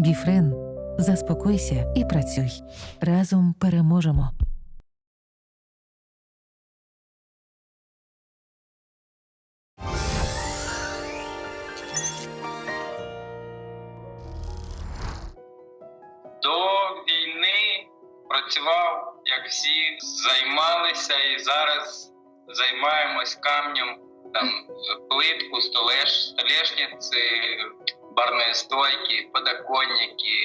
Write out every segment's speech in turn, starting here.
Біфрен. Заспокойся і працюй. Разом переможемо. До війни працював, як всі, займалися і зараз займаємось камнем, там плитку, столеш, столешниці, барної стойки, подоконники,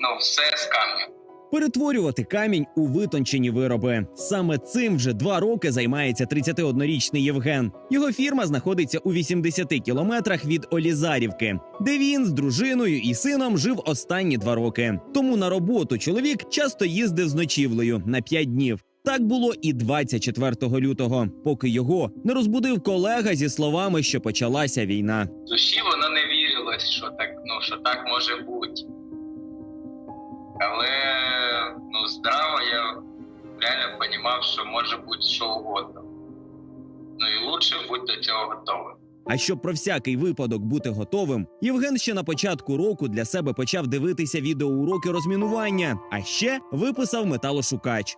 ну все з камнем. Перетворювати камінь у витончені вироби. Саме цим вже два роки займається 31-річний Євген. Його фірма знаходиться у 80 кілометрах від Олізарівки, де він з дружиною і сином жив останні два роки. Тому на роботу чоловік часто їздив з ночівлею на 5 днів. Так було і 24 лютого, поки його не розбудив колега зі словами, що почалася війна. Душі воно не вірилось, що так, ну, що так може бути. Але ну, здраво я реально розумів, що може бути що угодно. Ну і лучше бути до цього готовим. А щоб про всякий випадок бути готовим, Євген ще на початку року для себе почав дивитися відеоуроки розмінування, а ще виписав металошукач.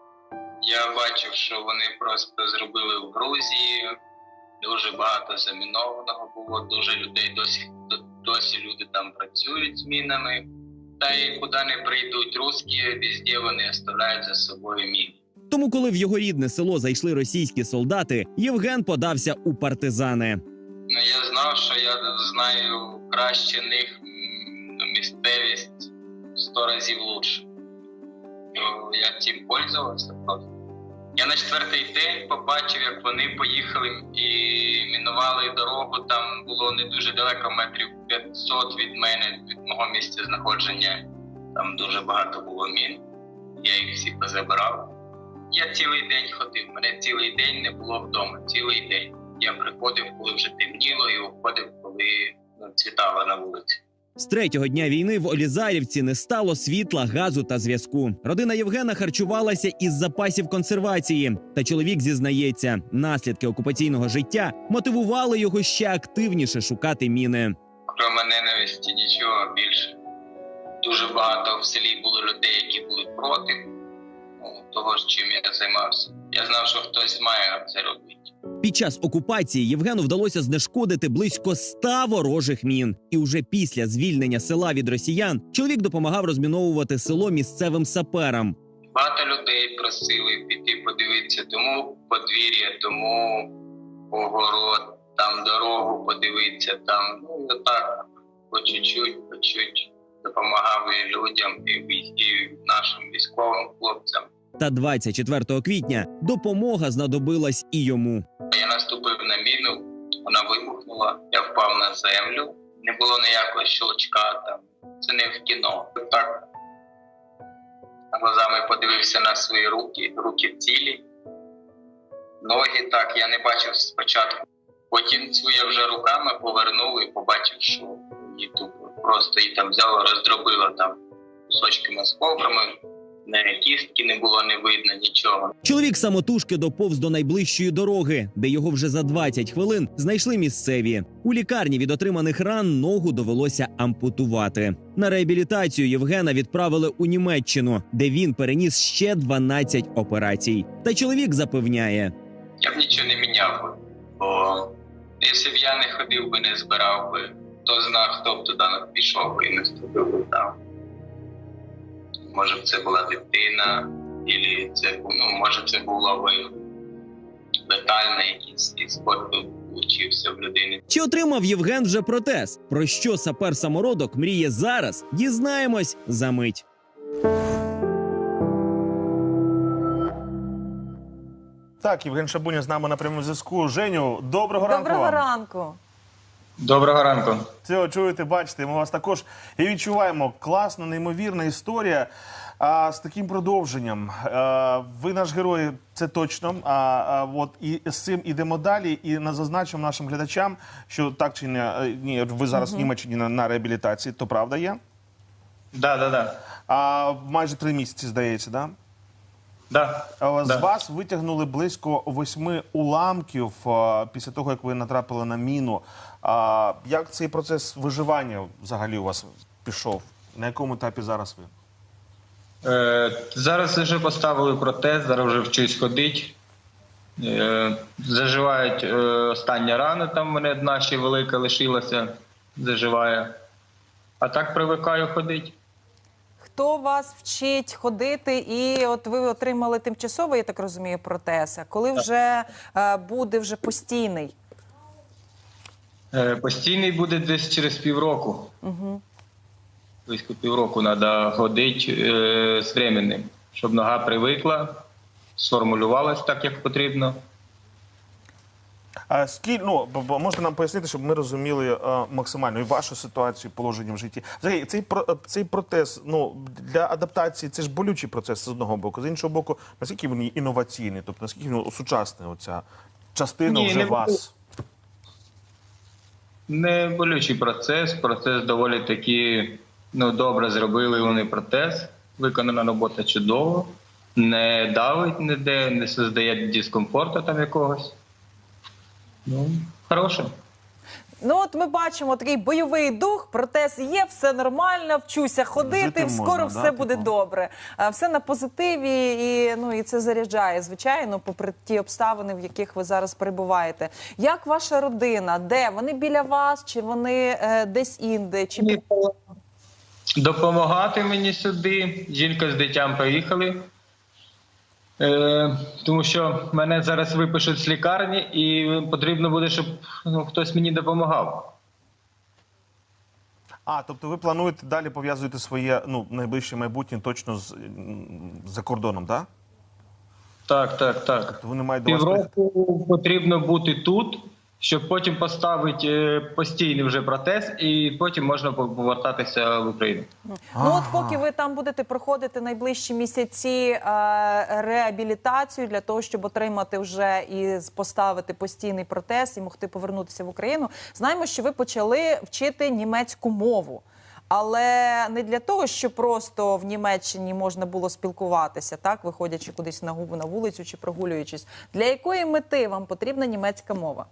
Я бачив, що вони просто зробили в Грузії. Дуже багато замінованого було, дуже людей досі, до- досі люди там працюють з мінами. Та й куди не прийдуть русські, везде вони оставляють за собою міни. Тому, коли в його рідне село зайшли російські солдати, Євген подався у партизани. Ну, я знав, що я знаю краще них ну, місцевість сто разів лучше. Я цим пользувався просто. Я на четвертий день побачив, як вони поїхали і мінували дорогу. Там було не дуже далеко, метрів 500 від мене, від мого місця знаходження. Там дуже багато було мін. Я їх всі позабирав. Я цілий день ходив, мене цілий день не було вдома. Цілий день. Я приходив, коли вже темніло, і уходив, коли ну, цвітало на вулиці. З третього дня війни в Олізарівці не стало світла, газу та зв'язку. Родина Євгена харчувалася із запасів консервації. Та чоловік зізнається, наслідки окупаційного життя мотивували його ще активніше шукати міни. Крім ненависті, нічого більше. Дуже багато в селі було людей, які були проти ну, того, чим я займався. Я знав, що хтось має це робити. Під час окупації Євгену вдалося знешкодити близько ста ворожих мін. І уже після звільнення села від росіян чоловік допомагав розміновувати село місцевим саперам. Багато людей просили піти подивитися тому подвір'я, тому огород, там дорогу подивитися, там ну і отак по чуть-чуть, по чуть допомагав і людям, і, і нашим військовим хлопцям. Та 24 квітня допомога знадобилась і йому. Я наступив на міну, вона вибухнула, я впав на землю. Не було ніякого щелчка там. Це не в кіно. Так глазами подивився на свої руки, руки цілі, ноги так, я не бачив спочатку. Потім цю я вже руками повернув і побачив, що її тупо просто її там взяло, роздробило там кусочки осколками, не кістки не було, не видно нічого. Чоловік самотужки доповз до найближчої дороги, де його вже за 20 хвилин знайшли місцеві. У лікарні від отриманих ран ногу довелося ампутувати. На реабілітацію Євгена відправили у Німеччину, де він переніс ще 12 операцій. Та чоловік запевняє, Я б нічого не міняв би. Бо якщо б я не ходив би, не збирав би, хто зна, хто б туди пішов би і не ступив би там. Може б це була дитина, або це ну, може це було б летальний якийсь іспот би учився в людини. чи отримав Євген вже протез? Про що сапер самородок мріє зараз? Дізнаємось за мить. Так, Євген Шабуня з нами на прямому зв'язку. Женю, доброго ранку. Доброго вам. ранку. Доброго ранку. Це чуєте, бачите, ми вас також і відчуваємо. Класна, неймовірна історія. А, з таким продовженням. А, ви наш герой, це точно. А, а, от і з цим ідемо далі. І на зазначимо нашим глядачам, що так чи не е, ні, ви зараз в Німеччині на, на реабілітації, то правда є. Да, да, да. А майже три місяці, здається, да? Да. Да. З вас витягнули близько восьми уламків після того, як ви натрапили на міну. А, Як цей процес виживання взагалі у вас пішов? На якому етапі зараз ви? Е, зараз вже поставили протез, зараз вже вчусь ходити. Е, заживають е, остання рана, там в мене одна ще велика лишилася, заживає. А так привикаю ходити. Хто вас вчить ходити, і от ви отримали тимчасовий, я так розумію, протез. А коли вже е, буде вже постійний? Е, постійний буде десь через півроку. Угу. Близько півроку треба ходити е, з временним, щоб нога привикла, сформулювалась так, як потрібно. А скіль, ну, можете нам пояснити, щоб ми розуміли е, максимально і вашу ситуацію, положення в житті. Взагалі, цей, про- цей протез ну, для адаптації це ж болючий процес з одного боку. З іншого боку, наскільки він інноваційний, тобто наскільки він сучасний, оця частина Ні, вже не вас. Не болючий процес. Процес доволі таки ну, добре зробили вони протез. Виконана робота чудово. Не давить ніде, не создає дискомфорту там якогось. Ну, хороше. Ну от ми бачимо такий бойовий дух, протез є, все нормально, вчуся ходити, Жити скоро можна, все да, буде типу? добре. Все на позитиві, і ну і це заряджає, звичайно, попри ті обставини, в яких ви зараз перебуваєте. Як ваша родина? Де вони біля вас? Чи вони е, десь інде? Чи Допомагати мені сюди. Жінка з дитям поїхали. Е, тому що мене зараз випишуть з лікарні, і потрібно буде, щоб ну, хтось мені допомагав. А, тобто ви плануєте далі пов'язувати своє ну, найближче майбутнє точно з, за кордоном, так? Так, так, так. Тобто вони мають до вас? Півроку потрібно бути тут, щоб потім поставити е, постійний вже протез, і потім можна повертатися в Україну. Ну от поки ви там будете проходити найближчі місяці е, реабілітацію для того, щоб отримати вже і поставити постійний протез і могти повернутися в Україну. Знаємо, що ви почали вчити німецьку мову. Але не для того, щоб просто в Німеччині можна було спілкуватися, так виходячи кудись на губу на вулицю чи прогулюючись. Для якої мети вам потрібна німецька мова?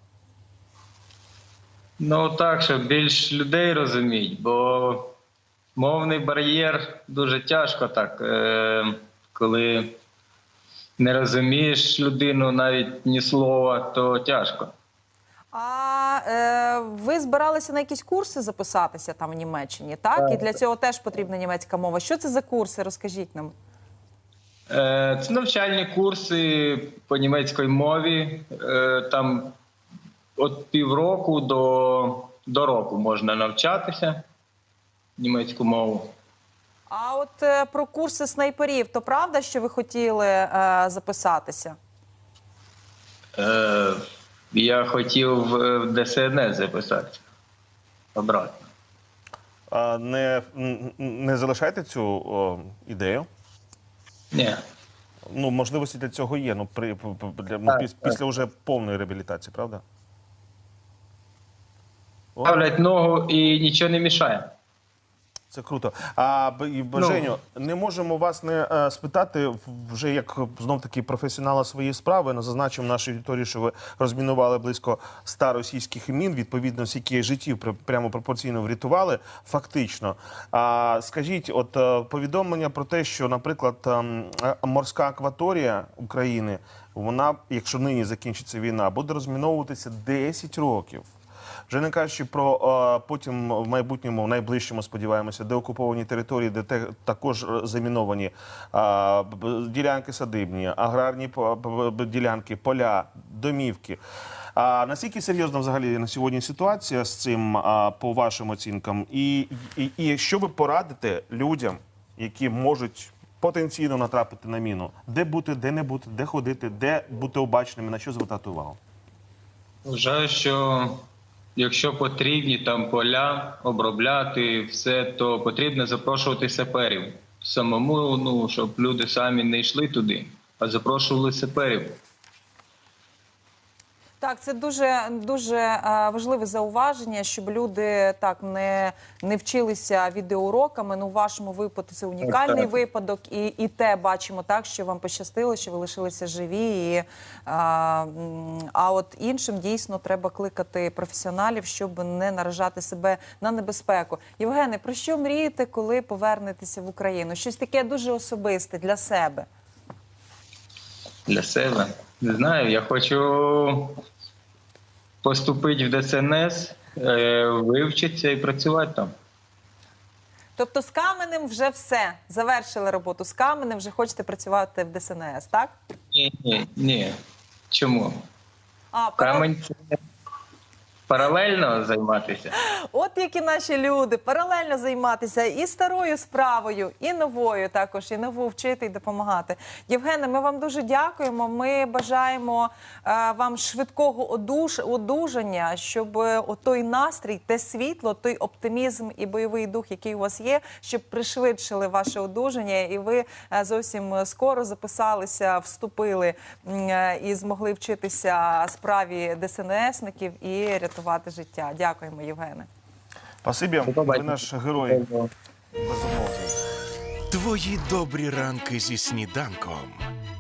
Ну так, щоб більш людей розуміють, бо мовний бар'єр дуже тяжко так, е, коли не розумієш людину навіть ні слова, то тяжко. А е, ви збиралися на якісь курси записатися там в Німеччині, так? І для цього теж потрібна німецька мова. Що це за курси? Розкажіть нам. Е, Це навчальні курси по німецькій мові. Е, Там від півроку до, до року можна навчатися німецьку мову. А от е, про курси снайперів, то правда, що ви хотіли е, записатися? Е, Я хотів в в ДСНС записатися. Обратно. А, не, не залишайте цю о, ідею. Ні. Ну, можливості для цього є. Ну, при, для, ну, Так, піс- так. після вже повної реабілітації, правда? Ставлять ногу і нічого не мішає. це круто. А Ну. Женю, не можемо вас не е, спитати вже як знов таки професіонала своєї справи. Ну, зазначимо нашій аудиторії, що ви розмінували близько 100 російських мін, відповідно, скільки життів пр- прямо пропорційно врятували. Фактично. А скажіть, от е, повідомлення про те, що, наприклад, ем, е, морська акваторія України, вона, якщо нині закінчиться війна, буде розміновуватися 10 років. Вже не кажучи про е, потім в майбутньому, в найближчому, сподіваємося, деокуповані території, де те, також заміновані б- ділянки садибні, аграрні ділянки, поля, домівки. А наскільки серйозна взагалі на сьогодні ситуація з цим а, по вашим оцінкам? І, і, і що ви порадите людям, які можуть потенційно натрапити на міну, де бути, де не бути, де ходити, де бути обачними, на що звертати увагу? Вважаю, що якщо потрібні там поля обробляти все, то потрібно запрошувати саперів. Самому, ну, щоб люди самі не йшли туди, а запрошували саперів. Так, це дуже дуже е, важливе зауваження, щоб люди так не, не вчилися відеоуроками. Ну, у вашому випадку це унікальний так. випадок, і, і те бачимо так, що вам пощастило, що ви лишилися живі. І, а, а от іншим дійсно треба кликати професіоналів, щоб не наражати себе на небезпеку. Євгене, про що мрієте, коли повернетеся в Україну? Щось таке дуже особисте для себе. Для себе. Не знаю, я хочу поступити в ДСНС, е, вивчитися і працювати там. Тобто з каменем вже все завершили роботу. З каменем вже хочете працювати в ДСНС, так? Ні, ні, ні. Чому? А Камень це паралельно займатися. от які наші люди паралельно займатися і старою справою, і новою також, і нову вчити і допомагати. Євгене, ми вам дуже дякуємо. Ми бажаємо е, вам швидкого одуж, одужання, щоб е, той настрій, те світло, той оптимізм і бойовий дух, який у вас є, щоб пришвидшили ваше одужання, і ви е, зовсім скоро записалися, вступили е, і змогли вчитися справі ДСНСників і рятувати життя. Дякуємо, Євгене. Спасибі, ви наш герой. Безумовно. Твої добрі ранки зі сніданком.